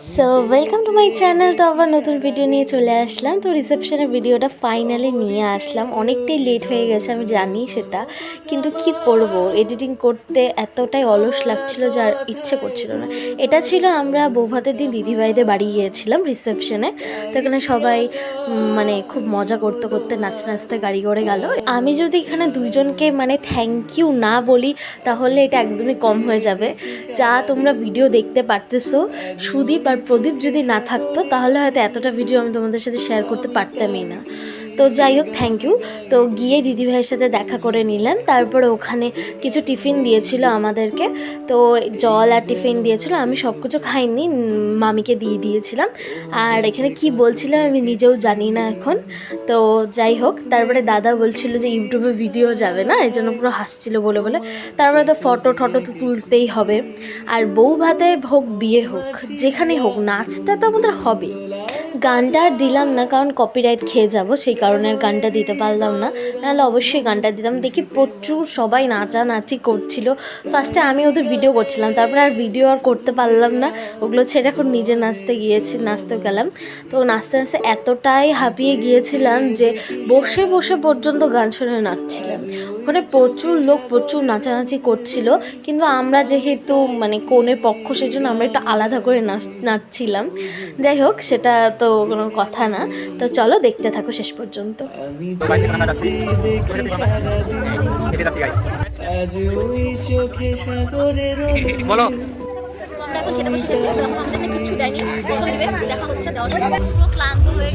So welcome to my channel তো আবার নতুন ভিডিও নিয়ে চলে আসলাম। তো রিসেপশনের ভিডিওটা ফাইনালি নিয়ে আসলাম। অনেকটাই লেট হয়ে গেছে আমি জানি সেটা। কিন্তু কি করব? এডিটিং করতে এতটাই অলস লাগছিল যে আর ইচ্ছে করছিল না। এটা ছিল আমরা বৌভাতের দিন দিদিভাইদের বাড়ি গিয়েছিলাম রিসেপশনে তো এখানে সবাই মানে খুব মজা করতে করতে নাচতে নাচতে গাড়ি করে গেল। আমি যদি এখানে দুইজনকে মানে থ্যাংক ইউ না বলি তাহলে এটা একদমই কম হয়ে যাবে। যা তোমরা ভিডিও দেখতে পারতেছো সুদীপ আর প্রদীপ যদি না থাকতো, তাহলে হয়তো এতটা ভিডিও আমি তোমাদের সাথে শেয়ার করতে পারতামই না। তো যাই হোক থ্যাংক ইউ তো গিয়ে দিদিভাইয়ের সাথে দেখা করে নিলাম। তারপরে ওখানে কিছু টিফিন দিয়েছিল আমাদেরকে। তো জল আর টিফিন দিয়েছিল, আমি সব কিছু খাইনি মামিকে দিয়ে দিয়েছিলাম। আর এখানে কি বলছিলাম আমি নিজেও জানি না এখন। তো যাই হোক, তারপরে দাদা বলছিল যে ইউটিউবে ভিডিও যাবে না, এই জন্য পুরো হাসছিল বলে বলে। তারপরে তো ফটো টটো তো তুলতেই হবে। আর বউ ভাতে হোক, বিয়ে হোক যেখানে হোক নাচতে তো আমাদের হবে গানটা আর দিলাম না, কারণ কপিরাইট খেয়ে যাব, সেই কারণে আর গানটা দিতে পারলাম না। নাহলে অবশ্যই গানটা দিতাম। দেখি প্রচুর সবাই নাচানাচি করছিল। ফার্স্টে আমি ওদের ভিডিও করছিলাম, তারপরে আর ভিডিও আর করতে পারলাম না। ওগুলো ছেড়ে এখন নিজে নাচতে গিয়েছি, নাচতে গেলাম। তো নাচতে নাচতে এতটাই হাঁপিয়ে গিয়েছিলাম যে বসে বসে পর্যন্ত গান শুনে নাচছিলাম। ওখানে প্রচুর লোক প্রচুর নাচানাচি করছিল কিন্তু আমরা যেহেতু মানে কোণে পক্ষ সেই জন্য আমরা একটু আলাদা করে নাচ নাচছিলাম। যাই হোক সেটা তো কোনো কথা না। তো চলো দেখতে থাকো শেষ পর্যন্ত। বলো আমরা এখন খেতে বসে গেছি আমাদের কিছু দেয়নি। দেখা হচ্ছে পুরো ক্লান্ত হয়ে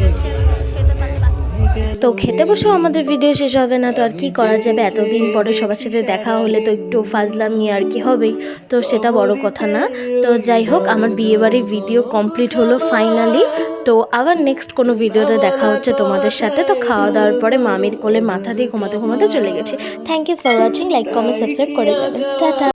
তো খেতে বসেও আমাদের ভিডিও শেষ হবে না, তো আর কি করা যাবে? এতদিন পরে সবার সাথে দেখা হলে তো একটু ফাজলামি আর কি হবেই। তো সেটা বড় কথা না। তো যাই হোক, আমার বিয়েবাড়ির ভিডিও কমপ্লিট হলো ফাইনালি তো আবার নেক্সট কোনো ভিডিওতে দেখা হচ্ছে তোমাদের সাথে। তো খাওয়া দাওয়ার পরে মামির কোলে মাথা দিয়ে ঘুমাতে ঘুমাতে চলে গেছি। Thank you for watching like comment subscribe করে যাবেন। টাটা।